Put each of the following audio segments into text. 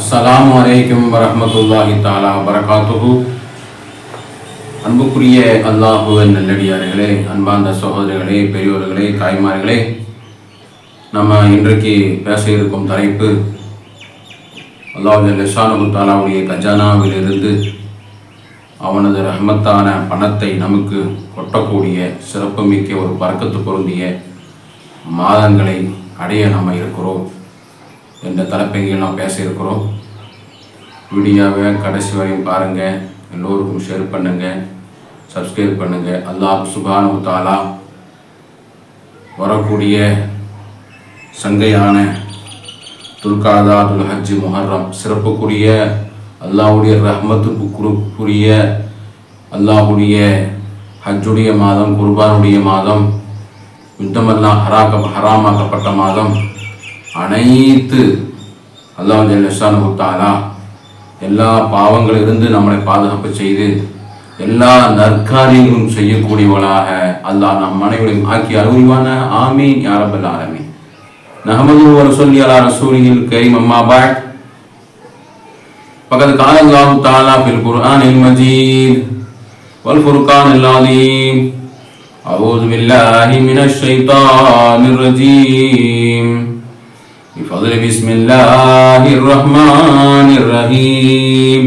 அஸ்லாம் வலைக்கம் வரமத்துல்லாஹி தாலா வரகாத்துஹு அன்புக்குரிய அல்லாஹுவன் நல்லடியார்களே அன்பார்ந்த சகோதரர்களே பெரியோர்களே தாய்மார்களே நம்ம இன்றைக்கு பேச இருக்கும் தலைப்பு அல்லாஹு லஷானு தாலாவுடைய கஜானாவிலிருந்து அவனது ரஹமத்தான பணத்தை நமக்கு கொட்டக்கூடிய சிறப்புமிக்க ஒரு பறக்கத்து பொருந்திய மாதங்களை அடைய நம்ம இருக்கிறோம். என்ற தலைப்பைகள் நாம் பேச இருக்கிறோம். வீடியோவை கடைசி வரையும் பாருங்கள் எல்லோருக்கும் ஷேர் பண்ணுங்கள் சப்ஸ்கிரைப் பண்ணுங்கள் அல்லாஹ் சுபானு தாலா வரக்கூடிய சங்கையான துல்காதா துல் ஹஜ்ஜி முஹர்ரம் சிறப்புக்குரிய அல்லாஹ்வுடைய ரஹ்மத்துக்குரிய அல்லாஹ்வுடைய ஹஜ்ஜுடைய மாதம் குர்பானுடைய மாதம் யுத்தமெல்லாம் ஹராக்க ஹராமாக்கப்பட்ட மாதம் அனைத்து அல்லாஹ் ஜல்லஷானு தாலா எல்லா பாவங்களிலிருந்து நம்மளை பாதுகாப்பு செய்து எல்லா நற்காரியங்களும் செய்யக்கூடியவளாக அல்லாஹ் நம் அனைவரையும் ஆக்கி அருள்வான ஆமீன் யாரபல் ஆலமீன் நஹமது ورسولي على رسوله الكريم أما بعد فقد قال الله تعالى في القرآن المجيد والفرقان العظيم أعوذ بالله من الشيطان الرجيم بفضل بسم الله الرحمن الرحيم.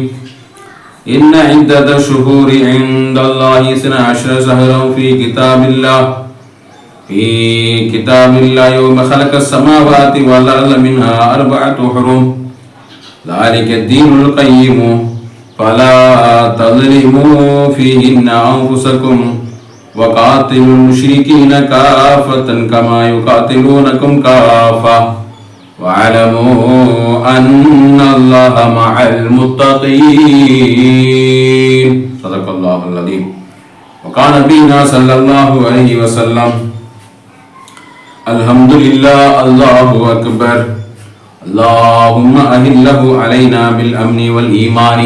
إن عدة الشهور عند الله اثنا عشر شهرا في كتاب الله. في كتاب الله يوم خلق السماوات والأرض منها أربعة حرم. ذلك الدين القيم. فلا تظلموا فيهن أنفسكم وقاتلوا المشركين كافة كما يقاتلونكم كافة. واعلموا أن الله مع المتقين. صدق الله العظيم. وقال نبينا صلى الله عليه وسلم الحمد لله الله أكبر. اللهم أهله علينا بالأمن والإيمان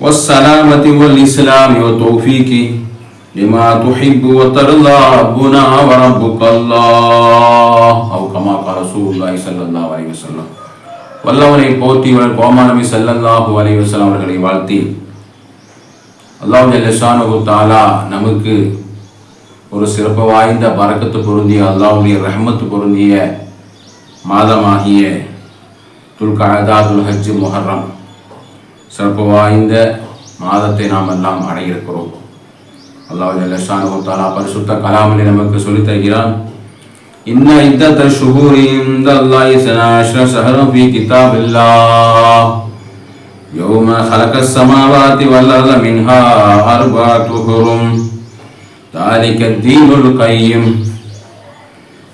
والسلامة والإسلام والتوفيق. لما تحب وترضى ربنا وربك الله أو كما قال رسول الله صلى الله عليه وسلم வல்லவனை போற்றி வளர் கோமானபி சல்லல்லாஹு அலைஹி வஸல்லம் அவர்களை வாழ்த்தி அல்லாஹ் ஜல்லஷானு தாலா நமக்கு ஒரு சிறப்பு வாய்ந்த பறக்கத்து பொருந்திய அல்லாஹ்வுடைய ரஹ்மத்து பொருந்திய மாதமாகிய துல்காதா துல் ஹஜ் முஹர்ரம் சிறப்பு வாய்ந்த மாதத்தை நாம் எல்லாம் அடையிருக்கிறோம் அல்லாஹ் ஜல்லஷானு தாலா பரிசுத்த கலாமில் நமக்கு சொல்லித் தருகிறான் إن عدة الشهور عند الله اثنا عشر شهرا في كتاب الله يوم خلق السماوات والأرض منها أربعة حرم ذلك الدين القيم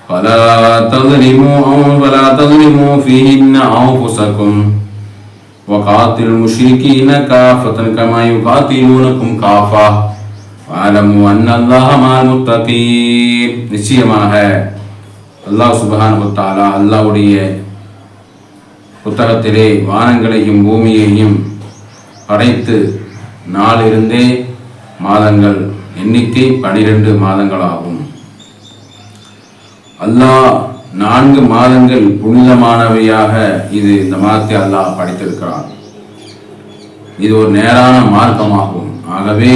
فلا تظلموا فلا تظلموا فيهن أنفسكم وقاتلوا المشركين كافة كما يقاتلونكم كافة வாலமு அன்னல்லாஹமான் நிச்சயமாக அல்லாஹ் சுபஹானுத்தாலா அல்லாவுடைய புத்தகத்திலே வானங்களையும் பூமியையும் படைத்து நாளிருந்தே மாதங்கள் எண்ணிக்கை பனிரெண்டு மாதங்களாகும். அல்லாஹ் நான்கு மாதங்கள் புனிதமானவையாக இது இந்த மாதத்தை அல்லாஹ் படைத்திருக்கிறார் இது ஒரு நேரான மார்க்கமாகும். ஆகவே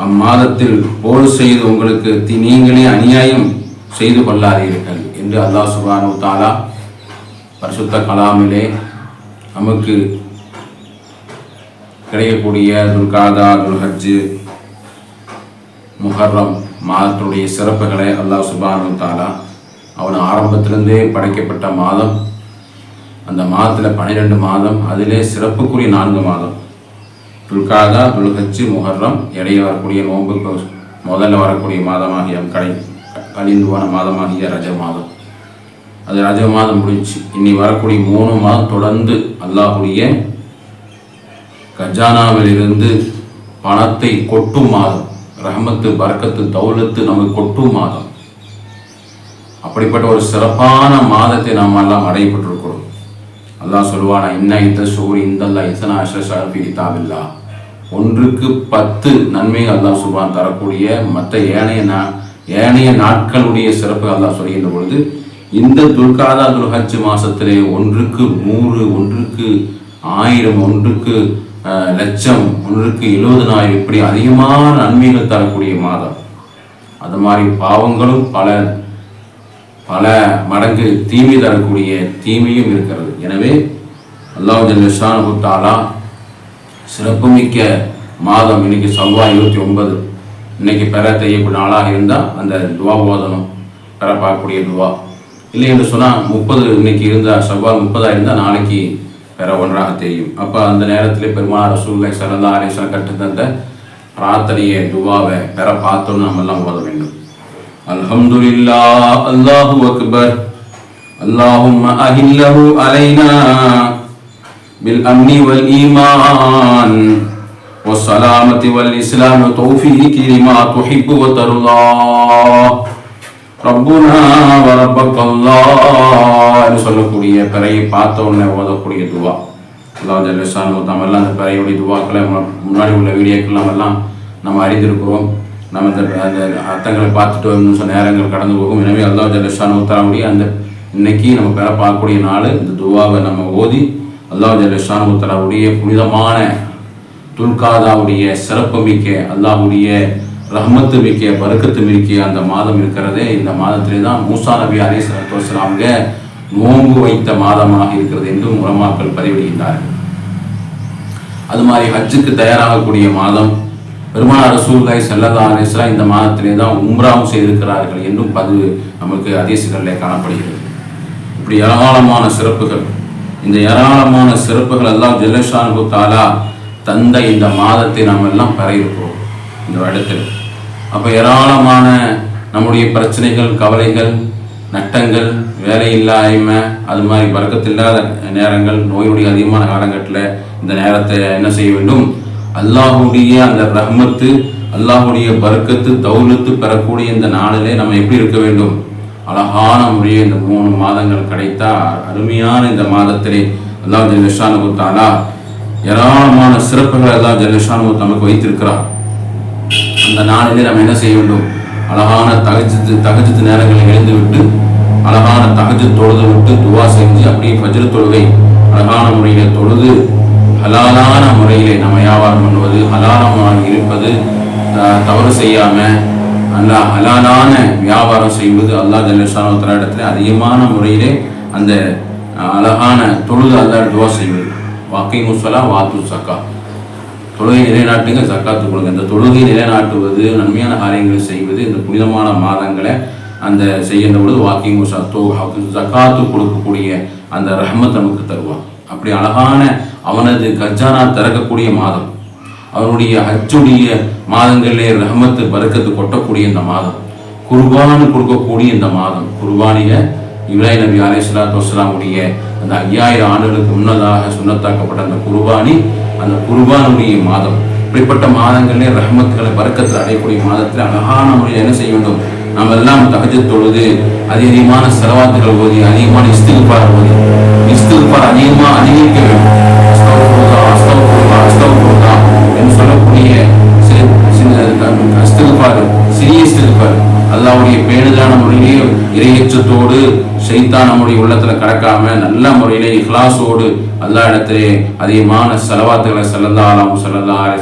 அம்மாதத்தில் போல் செய்து உங்களுக்கு தி- நீங்களே அநியாயம் செய்து கொள்ளாதீர்கள் என்று அல்லாஹ் சுபானு தாலா பரிசுத்த கலாமிலே நமக்கு கிடைக்கக்கூடிய துல்காதா துல்ஹஜ்ஜு முஹர்ரம் மாதத்துடைய சிறப்புகளை அல்லாஹ் சுபானு தாலா அவன் ஆரம்பத்திலிருந்தே படைக்கப்பட்ட மாதம். அந்த மாதத்தில் பன்னிரெண்டு மாதம் அதிலே சிறப்புக்குரிய நான்கு மாதம். துல்காதா துல்ஹஜ்ஜு முஹர்ரம் இடையே வரக்கூடிய நோன்புக்கு முதல்ல வரக்கூடிய மாதமாகிய கடை கழிந்து போன மாதமாகிய ரஜ மாதம். அது ரஜ மாதம் முடிஞ்சு இனி வரக்கூடிய மூணு மாதம் தொடர்ந்து அல்லாஹுடைய கஜானாவிலிருந்து பணத்தை கொட்டும் மாதம். ரஹமத்து பறக்கத்து தௌலத்து நமக்கு கொட்டும் மாதம். அப்படிப்பட்ட ஒரு சிறப்பான மாதத்தை நாம் எல்லாம் அடையப்பட்டிருக்கிறோம். அல்லாஹ் சொல்லுவானா இன்ன இந்த சூரி இந்தல்லா இசனா அஷரஃபி தாவில்லா ஒன்றுக்கு பத்து நன்மைகள் அல்லாஹ் சுபான் தரக்கூடிய மற்ற ஏனைய நா ஏனைய நாட்களுடைய சிறப்புகள் அல்லாஹ் சொல்கின்ற பொழுது இந்த துல்காதா துல்ஹஜ் மாதத்திலே ஒன்றுக்கு நூறு ஒன்றுக்கு ஆயிரம் ஒன்றுக்கு லட்சம் ஒன்றுக்கு எழுபதனாயிரம் இப்படி அதிகமான நன்மைகள் தரக்கூடிய மாதம். அது மாதிரி பாவங்களும் பல பல மடங்கு தீமை தரக்கூடிய தீமையும் இருக்கிறது. எனவே அல்லாஹ் ஜல்லிஷானு தாலா சிறப்புமிக்க மாதம். இன்னைக்கு செவ்வாய் இருபத்தி ஒன்பது. இன்னைக்கு பெற தெய்யக்கூடிய நாளாக இருந்தால் அந்த துவா ஓதணும். பெற பார்க்கக்கூடிய துவா. இல்லை என்று சொன்னால் முப்பது இன்னைக்கு இருந்தால் செவ்வாய் முப்பதாக இருந்தால் நாளைக்கு பெற ஒன்றாக தெரியும். அப்போ அந்த நேரத்தில் பெருமாள் ரசூலை சரந்தா அரேசன் கற்றுத்தந்த பிரார்த்தனையை துவாவை பெற பார்த்தோன்னு நம்மெல்லாம் ஓத வேண்டும். அல்ஹம்துலில்லா அல்லாஹு அக்பர். அல்லாஹும் அஹில்லஹு அலைனா. بالأمن والإيمان والسلامة والإسلام وتوفيق لما تحب وترضى ரப்புனா வரப்பக்கல்லான்னு சொல்லக்கூடிய பிறையை பார்த்த உடனே ஓதக்கூடிய துவா அல்லாஹ் ஜல்லிசான் நம்ம எல்லாம் அந்த பிறையுடைய துவாக்களை மு- முன்னாடி உள்ள வீடியோக்கள் நம்ம எல்லாம் நம்ம அறிந்திருக்கிறோம் நம்ம இந்த அந்த அர்த்தங்களை பார்த்துட்டு வரணும் சில நேரங்கள் கடந்து போகும் எனவே அல்லாஹ் ஜல்லிசான் உத்தரவுடைய அந்த இன்னைக்கு நம்ம பெற பார்க்கக்கூடிய நாள் இந்த துவாவை நம்ம ஓதி அல்லாஹ் ஜல்லிசான் தலாவுடைய புனிதமான துல்காதாவுடைய சிறப்புமிக்க அல்லாஹ்வுடைய ரஹமத்து மிக்க பரக்கத்து மிக்க அந்த மாதம் இருக்கிறதே. இந்த மாதத்திலே தான் மூசா நபி அலி சலாத்துவலாம்க நோன்பு வைத்த மாதமாக இருக்கிறது என்றும் உலமாக்கள் பதிவிடுகின்றார்கள். அது மாதிரி ஹஜ்ஜுக்கு தயாராகக்கூடிய மாதம் பெருமாள் ரசூல்லாய் செல்லதா அலிஸ்லாம் இந்த மாதத்திலே தான் உம்ராவும் செய்திருக்கிறார்கள் என்றும் பதிவு நமக்கு அதிசுகளிலே காணப்படுகிறது. இப்படி ஏராளமான சிறப்புகள் இந்த ஏராளமான சிறப்புகள் எல்லாம் ஜெல்லஷானு தாலா தந்த இந்த மாதத்தை நாம் எல்லாம் பெற இருக்கிறோம் இந்த இடத்துல அப்போ ஏராளமான நம்முடைய பிரச்சனைகள் கவலைகள் நட்டங்கள் வேலை இல்லாய்மை அது மாதிரி பறக்கத்தில்லாத நேரங்கள் நோயுடைய அதிகமான காலகட்டத்தில் இந்த நேரத்தை என்ன செய்ய வேண்டும்? அல்லாஹுடைய அந்த ரஹ்மத்து அல்லாஹுடைய பறக்கத்து தௌலத்து பெறக்கூடிய இந்த நாளிலே நம்ம எப்படி இருக்க வேண்டும்? அழகான முறையை இந்த மூணு மாதங்கள் கிடைத்தா அருமையான இந்த மாதத்திலே அல்லாஹ் ஜல்லிஷானு தாலா ஏராளமான சிறப்புகள் எல்லாம் ஜல்லிஷானு நமக்கு வைத்திருக்கிறார். அந்த நாளிலே நம்ம என்ன செய்ய வேண்டும்? அழகான தகஜத்து தகஜத்து நேரங்களை எழுந்து விட்டு அழகான தகஜு தொழுது விட்டு துவா செஞ்சு அப்படியே ஃபஜ்ர் தொழுகை அழகான முறையிலே தொழுது ஹலாலான முறையிலே நம்ம வியாபாரம் பண்ணுவது ஹலாலமாக இருப்பது தவறு செய்யாம அல்லா ஹலாலான வியாபாரம் செய்வது அல்லாஹ் ஜல்லிஷான இடத்துல அதிகமான முறையிலே அந்த அழகான தொழுது அல்லா துவா செய்வது. வாக்கை முசலா வாத்து சக்கா தொழுகை நிலைநாட்டுங்க சக்காத்து கொடுங்க. இந்த தொழுகை நிலைநாட்டுவது நன்மையான காரியங்களை செய்வது இந்த புனிதமான மாதங்களை அந்த செய்கின்ற பொழுது வாக்கிங் சத்தோ ஜக்காத்து கொடுக்கக்கூடிய அந்த ரஹ்மத் நமக்கு தருவான் அப்படி அழகான அவனது கஜானா திறக்கக்கூடிய மாதம். அவருடைய அச்சுடைய மாதங்களிலே ரஹமத்து பறக்கத்து கொட்டக்கூடிய இந்த மாதம். குர்பான் கொடுக்கக்கூடிய இந்த மாதம். குர்பானிய இப்ராஹிம் நபி அலை சலாத்து வஸ்லாமுடைய அந்த ஐயாயிரம் ஆண்டுகளுக்கு முன்னதாக சுண்ணத்தாக்கப்பட்ட அந்த குர்பானி அந்த குர்பானுடைய மாதம். இப்படிப்பட்ட மாதங்களிலே ரஹமத்துகளை பறக்கத்தில் அடையக்கூடிய மாதத்தில் அழகான முறையில் என்ன செய்ய வேண்டும்? நாம் எல்லாம் தகஜ தொழுது அதிகமான செலவாத்துகள் ஓதி அதிகமான இஸ்திகுபார் ஓதி இஸ்திகுபார் அதிகமாக அதிகரிக்க வேண்டும். அஸ்தக்ஃபிருல்லாஹ், அஸ்தக்ஃபிருல்லாஹ், அஸ்தக்ஃபிருல்லாஹ் என்று சொல்லக்கூடிய சில சின்ன அஸ்திருப்பார் சிறிய இஸ்திகுபார் அல்லாவுடைய பேணுதலான முறையிலே இறையற்றத்தோடு ஷைத்தான் நம்முடைய உள்ளத்துல கடக்காம நல்ல முறையிலே இஹ்லாஸோடு அல்லா இடத்திலே அதிகமான செலவாத்துகளை செல்லல்லா ஆலாம்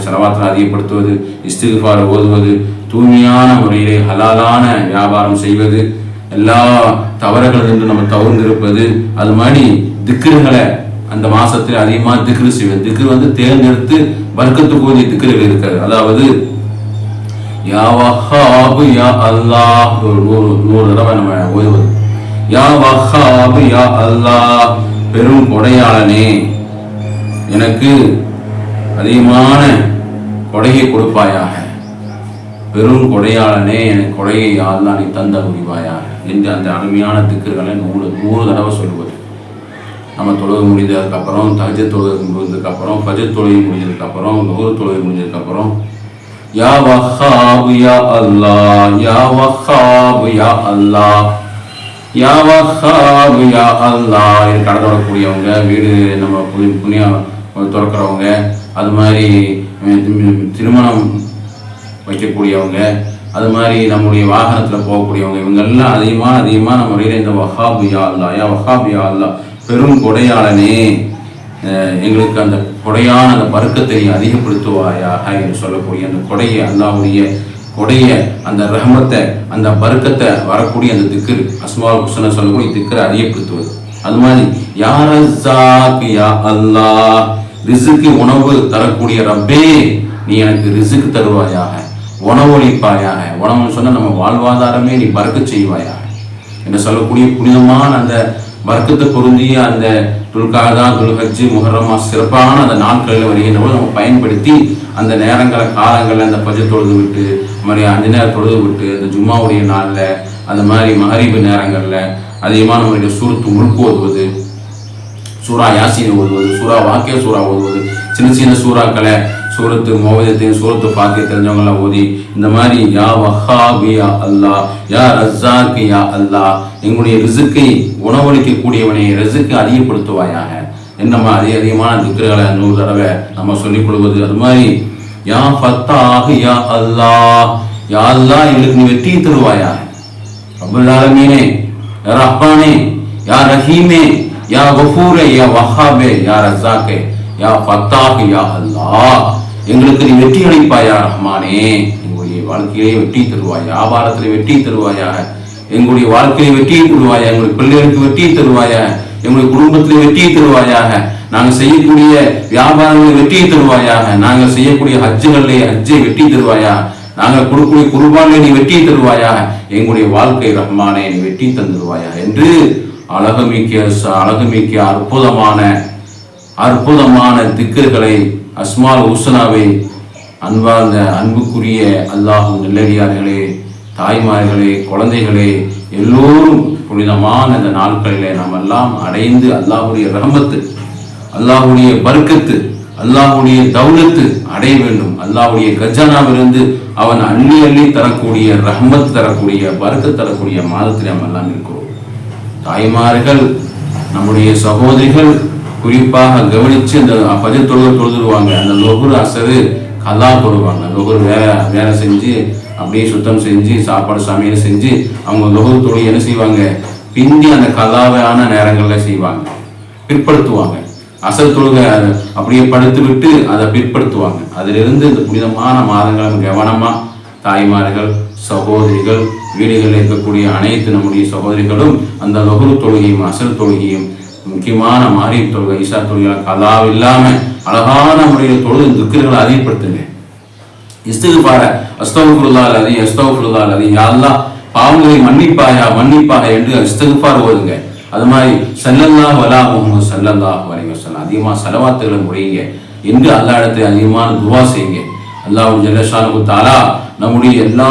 செலவாத்தலை அதிகப்படுத்துவது இஸ்திகுபார் ஓதுவது தூய்மையான முறையிலே ஹலாலான வியாபாரம் செய்வது எல்லா தவறுகளிலிருந்து நம்ம தவிர்ந்திருப்பது அது மாதிரி திக்ருகளை அந்த மாசத்தில் அதிகமாக திக்ரு செய்வது. திக்ரு வந்து தேர்ந்தெடுத்து வர்க்கத்துக்குரிய ஓதிய திக்ருகள் இருக்கிறது அதாவது யா வஹாபு யா அல்லாஹ் ஒரு நூறு நூறு தடவை நம்ம ஓதுவது யா வஹாபு யா அல்லாஹ் பெரும் கொடையாளனே. எனக்கு அதிகமான கொடையை கொடுப்பாயாக. பெரும் கொடையாளனே எனக்கு கொடையை யாழ்லாம் நீ தந்த முடிவாயாக. என்று அந்த அருமையான திக்குகளை நூறு நூறு தடவை சொல்லுவது. நம்ம தொழுகை முடிஞ்சதுக்கப்புறம் தஜ தொழுகை முடிஞ்சதுக்கப்புறம் ஃபஜ தொழுகை முடிஞ்சதுக்கப்புறம் நூறு தொழுகை முடிஞ்சதுக்கப்புறம் யா வஹாபு யா அல்லா யா வஹாபு யா அல்லாஹ் யா வஹாபு யா அல்லா இது கடை தொடரக்கூடியவங்க வீடு நம்ம புனி புண்ணியம் திறக்கிறவங்க அது மாதிரி திருமணம் வைக்கக்கூடியவங்க அது மாதிரி நம்முடைய வாகனத்தில் போகக்கூடியவங்க இவங்கெல்லாம் அதிகமாக அதிகமாக நம்ம முறையில் இந்த வஹாபியா அல்லா யா வஹாபியா அல்லா பெரும் கொடையாளனே எங்களுக்கு அந்த கொடையான அந்த பருக்கத்தை நீ அதிகப்படுத்துவாயாக என்று சொல்லக்கூடிய அந்த கொடையை அல்லாவுடைய கொடைய அந்த ரஹமத்தை அந்த பருக்கத்தை வரக்கூடிய அந்த திக்கர் அஸ்மா ஹுசனை சொல்லக்கூடிய திக்கரை அதிகப்படுத்துவது. அது மாதிரி யார் யா அல்லாஹ் ரிசுக்கு உணவு தரக்கூடிய ரப்பே நீ எனக்கு ரிசுக்கு தருவாயாக உணவளிப்பாயாக. உணவுன்னு சொன்னால் நம்ம வாழ்வாதாரமே நீ பறக்க செய்வாயாக. என்று சொல்லக்கூடிய புனிதமான அந்த வர்க்கத்தை பொருந்திய அந்த துல்காதா துல்ஹஜ் முஹர்ரமா சிறப்பான அந்த நாட்களில் வருகின்ற போது நம்ம பயன்படுத்தி அந்த நேரங்களை காலங்களில் அந்த பஜ தொழுது விட்டு மாதிரி அஞ்சு நேரம் தொழுது விட்டு அந்த ஜும்மாவுடைய நாளில் அந்த மாதிரி மகரிபு நேரங்களில் அதிகமாக நம்மளுடைய சூரத்து முழுக்கு ஓதுவது சூரா யாசீனை ஓதுவது சூரா வாக்கிய சூரா ஓதுவது சின்ன சின்ன சூறாக்களை சூரத்து மோவதத்தையும் சூரத்து பாக்கிய தெரிஞ்சவங்களாம் ஓதி இந்த மாதிரி யா வஹாபி யா யா ரஸாக் யா அல்லா எங்களுடைய ரிசுக்கை உணவளிக்கக்கூடியவனை ரிசுக்கு அதிகப்படுத்துவாயாக. என்னம்மா அதிக அதிகமான திக்கர்களை நூறு தடவை நம்ம சொல்லிக் கொள்வது? அது மாதிரி யா ஃபத்தாஹ் யா அல்லாஹ் யா அல்லாஹ் எங்களுக்கு நீ வெற்றியை தருவாயா ரப்பல் யா ரஹ்மானே யா ரஹீமே யா கஃபூரே யா வஹாபே யா ரசாக்கே யா ஃபத்தாஹ் யா அல்லாஹ் எங்களுக்கு நீ வெற்றி அளிப்பாயா ரஹ்மானே எங்களுடைய வாழ்க்கையிலே வெற்றி தருவாய் வியாபாரத்தில் வெற்றி தருவாயாக எங்களுடைய வாழ்க்கையை வெற்றியை தருவாயா எங்களுடைய பிள்ளைகளுக்கு வெற்றியை தருவாயா எங்களுடைய குடும்பத்தில் வெற்றியை தருவாயாக நாங்கள் செய்யக்கூடிய வியாபாரங்களை வெற்றியை தருவாயாக நாங்கள் செய்யக்கூடிய ஹஜ்ஜுகளிலே ஹஜ்ஜை வெற்றி தருவாயா நாங்கள் கொடுக்கக்கூடிய குருபானிலே நீ வெற்றி தருவாயா எங்களுடைய வாழ்க்கை ரஹ்மானே நீ வெற்றி தந்துருவாயா என்று அழகுமிக்க அழகுமிக்க அற்புதமான அற்புதமான திக்கர்களை அஸ்மால் உசனாவை அன்பார்ந்த அன்புக்குரிய அல்லாஹும் நெல்லடியார்களே தாய்மார்களே குழந்தைகளே எல்லோரும் புனிதமான இந்த நாட்களிலே நாம் எல்லாம் அடைந்து அல்லாஹுடைய ரகமத்து அல்லாஹுடைய பருக்கத்து அல்லாஹுடைய தௌலத்து அடைய வேண்டும். அல்லாஹுடைய கஜானாவிலிருந்து அவன் அள்ளி அள்ளி தரக்கூடிய ரஹமத் தரக்கூடிய பர்க்கத் தரக்கூடிய மாதத்தில் நாம் எல்லாம் இருக்கிறோம் தாய்மார்கள் நம்முடைய சகோதரிகள் குறிப்பாக கவனிச்சு இந்த பதில் தொழுகை தொழுதுருவாங்க. அந்த லொகுர் அசரு கல்லா தொழுவாங்க. லொகுர் வேலை வேலை செஞ்சு அப்படியே சுத்தம் செஞ்சு சாப்பாடு சமையல் செஞ்சு அவங்க லொகுர் தொழில் என்ன செய்வாங்க? பிந்தி அந்த கல்லாவான நேரங்களில் செய்வாங்க. பிற்படுத்துவாங்க. அசல் தொழுகை அதை அப்படியே படுத்து விட்டு அதை பிற்படுத்துவாங்க. அதிலிருந்து இந்த புனிதமான மாதங்களை கவனமாக தாய்மார்கள் சகோதரிகள் வீடுகளில் இருக்கக்கூடிய அனைத்து நம்முடைய சகோதரிகளும் அந்த லொகுரு தொழுகையும் அசல் தொழுகையும் முக்கியமான மாறி தொழுகை ஈசா தொழுகை கலா இல்லாம அழகான முறையில் தொழுது துக்கர்களை அதிகப்படுத்துங்க. இஸ்திகுபார அஸ்தகுல்லா அல்லது அஸ்தகுல்லா அல்லது யாரெல்லாம் பாவங்களை மன்னிப்பாயா மன்னிப்பாயா என்று இஸ்திகுபார் ஓதுங்க. அது மாதிரி சல்லல்லா வலா முகமது சல்லல்லா வரைங்க சொல்லலாம் அதிகமாக செலவாத்துகளை முடியுங்க என்று அல்லா இடத்தை அதிகமான துவா செய்யுங்க. அல்லாஹ் ஜல்லஷானு தாலா நம்முடைய எல்லா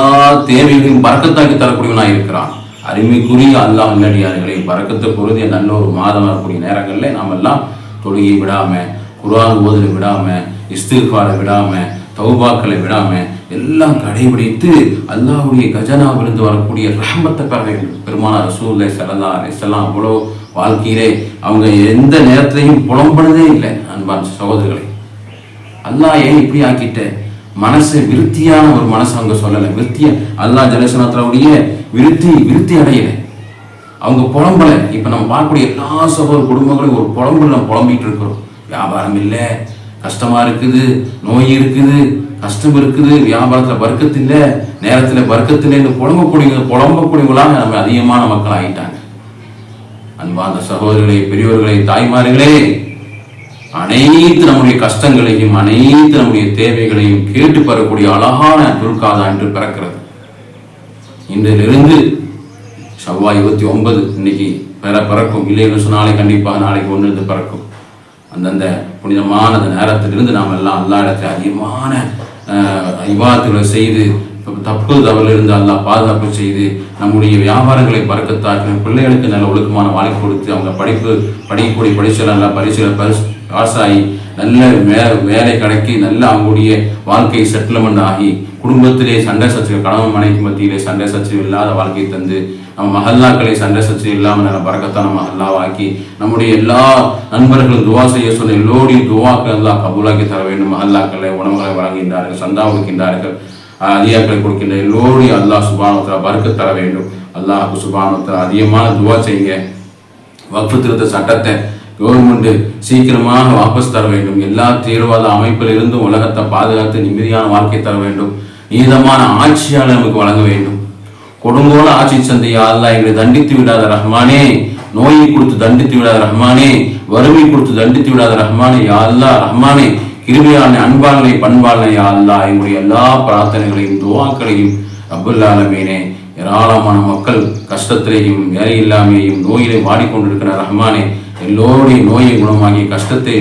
தேவைகளையும் பறக்கத்தாக்கி தரக்கூடியவனாக இருக்கிறான். அருமைக்குரிய அல்லாஹ் நல்லடியார்களை பறக்கத்தை பொருதிய நல்ல ஒரு மாதம் வரக்கூடிய நேரங்களில் நாம் எல்லாம் தொழுகை விடாமல் குரான் ஓதலை விடாமல் இஸ்திஃபாரை விடாமல் தௌபாக்களை விடாம எல்லாம் கடைபிடித்து அல்லாஹுடைய கஜனாவிலிருந்து வரக்கூடிய ரஹமத்தை பெற வேண்டும். பெருமான ரசூல்லை சல்லா அலிஸ்லாம் அவ்வளோ வாழ்க்கையிலே அவங்க எந்த நேரத்திலையும் புலம்படுதே இல்லை அன்பான் சகோதரர்களை. அல்லாஹ் ஏன் இப்படி ஆக்கிட்டேன் மனசு விருத்தியான ஒரு மனசு அவங்க சொல்லலை. விருத்திய அல்லா ஜலசனத்தினுடைய விருத்தி விருத்தி அடையலை. அவங்க புலம்பல. இப்ப நம்ம பார்க்கக்கூடிய எல்லா சகோதர குடும்பங்களையும் ஒரு புலம்புல நம்ம புலம்பிட்டு இருக்கிறோம். வியாபாரம் இல்லை கஷ்டமா இருக்குது நோய் இருக்குது கஷ்டம் இருக்குது வியாபாரத்துல வர்க்கத்து இல்லை நேரத்துல வர்க்கத்து இல்லைன்னு புலம்பக்கூடிய புலம்பக்கூடியவங்களாக நம்ம அதிகமான மக்கள் ஆகிட்டாங்க அன்பார்ந்த சகோதரர்களே பெரியவர்களே தாய்மார்களே அனைத்து நம்முடைய கஷ்டங்களையும் அனைத்து நம்முடைய தேவைகளையும் கேட்டு பெறக்கூடிய அழகான துல்காதா என்று பிறக்கிறது. இன்றிலிருந்து செவ்வாய் இருபத்தி ஒன்பது இன்னைக்கு பெற பிறக்கும். இல்லைன்னு சொன்னா கண்டிப்பாக நாளைக்கு ஒன்று பிறக்கும். அந்தந்த புனிதமான அந்த நேரத்திலிருந்து நாம் எல்லாம் எல்லா இடத்தை அதிகமான விவாதத்துகளை செய்து தப்பு தவறிலிருந்து அல்லாஹ் பாதுகாப்பு செய்து நம்முடைய வியாபாரங்களை பறக்கத்தாக்கி பிள்ளைகளுக்கு நல்ல ஒழுக்கமான வாழ்க்கை கொடுத்து அவங்க படிப்பு படிக்கக்கூடிய படிச்சல நல்லா பரிசீல பரிசு பாஸ் நல்ல வே வேலை கிடைக்கி நல்ல அவங்களுடைய வாழ்க்கை செட்டில்மெண்ட் ஆகி குடும்பத்திலே சண்டை சச்சரவு கணவன் மனைவி மத்தியிலே சண்டை சச்சரவு இல்லாத வாழ்க்கையை தந்து நம்ம மகல்லாக்களை சண்டை சச்சரவு இல்லாமல் நல்ல பறக்கத்தான மகல்லாவாக்கி நம்முடைய எல்லா நண்பர்களும் துவா செய்ய சொன்ன எல்லோரையும் துவாக்கள் எல்லாம் கபூலாக்கி தர வேண்டும். மகல்லாக்களை உணவுகளை வழங்குகின்றார்கள் சந்தா கொடுக்கின்றார்கள் அதிகாக்களை கொடுக்கின்ற எல்லோரையும் அல்லாஹ் சுபானத்தில் பருக்கு தர வேண்டும். அல்லாஹ் சுபானத்தில் அதிகமான துவா செய்யுங்க. வக்ஃபு திருத்த சட்டத்தை கவர்மெண்ட் சீக்கிரமாக வாபஸ் தர வேண்டும். எல்லா தீவிரவாத அமைப்பில் இருந்தும் உலகத்தை பாதுகாத்து நிம்மதியான வாழ்க்கை தர வேண்டும். நீதமான ஆட்சியாளர் நமக்கு வழங்க வேண்டும். கொடுங்கோல ஆட்சி சந்தை அல்லா எங்களை தண்டித்து விடாத ரஹ்மானே நோயை கொடுத்து தண்டித்து விடாத ரஹ்மானே வறுமை கொடுத்து தண்டித்து விடாத ரஹ்மானே யா அல்லா ரஹ்மானே கிருபியான அன்பாளனை பண்பாளனை யா அல்லா எங்களுடைய எல்லா பிரார்த்தனைகளையும் துவாக்களையும் அபுல்லாலமீனே ஏராளமான மக்கள் கஷ்டத்திலேயும் வேலை இல்லாமையும் நோயிலே வாடிக்கொண்டிருக்கிற ரஹ்மானே எல்லோருடைய நோயை குணமாகி கஷ்டத்தை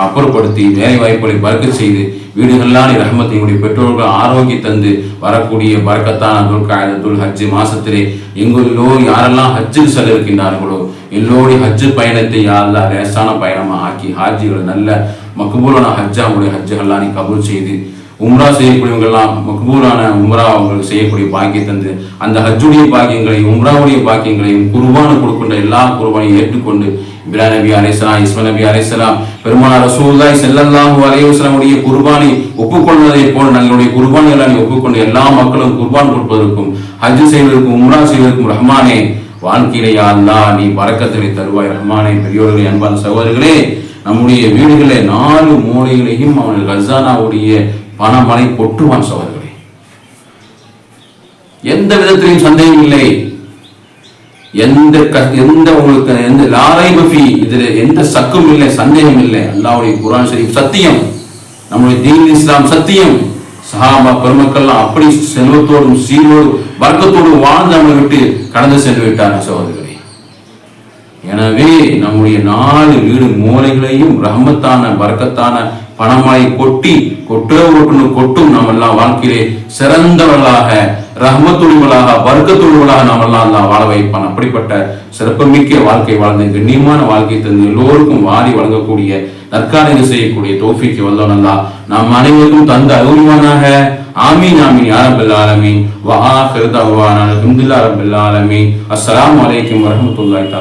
அப்புறப்படுத்தி வேலை வாய்ப்புகளை பறக்க செய்து வீடுகள்லாம் ரஹமத்தை எங்களுடைய பெற்றோர்கள் ஆரோக்கிய தந்து வரக்கூடிய பறக்கத்தான துல் துல் ஹஜ்ஜு மாசத்திலே. எங்களோ யாரெல்லாம் ஹஜ்ஜுக்கு செல்ல இருக்கின்றார்களோ எல்லோருடைய ஹஜ்ஜு பயணத்தை யாரெல்லாம் லேசான பயணமாக ஆக்கி ஹாஜிகளை நல்ல மக்பூலான ஹஜ்ஜா உங்களுடைய ஹஜ்ஜுகள்லாம் நீ கபூல் செய்து உம்ரா செய்யக்கூடியவங்கெல்லாம் மக்பூலான உம்ரா அவங்களுக்கு செய்யக்கூடிய பாக்கியம் தந்து அந்த ஹஜ்ஜுடைய பாக்கியங்களையும் உம்ராவுடைய பாக்கியங்களையும் குர்பானு கொடுக்கின்ற எல்லா குருபானையும் ஏற்றுக்கொண்டு இப்ரா நபி அலைசலாம் இஸ்ம நபி அலைசலாம் பெருமானார் ரசூல்லாய் செல்லல்லாஹு அலைவசலமுடைய குர்பானை ஒப்புக்கொள்வதை போல் நம்மளுடைய குர்பான்களை நீ ஒப்புக்கொண்டு எல்லா மக்களும் குர்பான் கொடுப்பதற்கும் ஹஜ் செய்வதற்கும் உம்ரா செய்வதற்கும் ரஹ்மானே வாழ்க்கையிலே அல்லா நீ பறக்கத்தினை தருவாய் ரஹ்மானே பெரியோர்களே அன்பான சகோதரர்களே. நம்முடைய வீடுகளே நாலு மூலைகளையும் அவன் கசானாவுடைய பணமனை கொட்டுவான் சகோதரர்களே. எந்த விதத்திலையும் சந்தேகம் இல்லை. எந்த எந்த உங்களுக்கு எந்த லாரை பஃபி இதுல எந்த சக்கும் இல்லை சந்தேகம் இல்லை. அல்லாவுடைய குரான் ஷரீப் சத்தியம். நம்முடைய தீன் இஸ்லாம் சத்தியம். சஹாபா பெருமக்கள்லாம் அப்படி செல்வத்தோடும் சீரோடும் வர்க்கத்தோடும் வாழ்ந்து விட்டு கடந்து சென்று விட்டார் சகோதரர்களே. எனவே நம்முடைய நாலு வீடு மூலைகளையும் ரஹமத்தான வர்க்கத்தான பணமாய் கொட்டி கொட்டோ ஒட்டுன்னு கொட்டும் நம்ம எல்லாம் வாழ்க்கையிலே சிறந்தவர்களாக ரஹமத்துழுவலாக வர்க்கத்துழுவலாக நாம் எல்லாம் வாழ வைப்பான். அப்படிப்பட்ட சிறப்புமிக்க வாழ்க்கை வாழ்ந்த கண்ணியமான வாழ்க்கை தந்து எல்லோருக்கும் வாரி வழங்கக்கூடிய நற்காரியங்கள் செய்யக்கூடிய தோஃபிக்கு வல்லோம் அல்லா நாம் அனைவருக்கும் தந்த அருள்வானாக. ஆமீன் ஆமீன் யாரபில் ரப்பல் ஆலமீன். வ ஆஹிரு தஅவானா அல்ஹம்துலில்லாஹி ரப்பில் ஆலமீன். அஸ்ஸலாமு அலைக்கும் வரஹ்மத்துல்லாஹி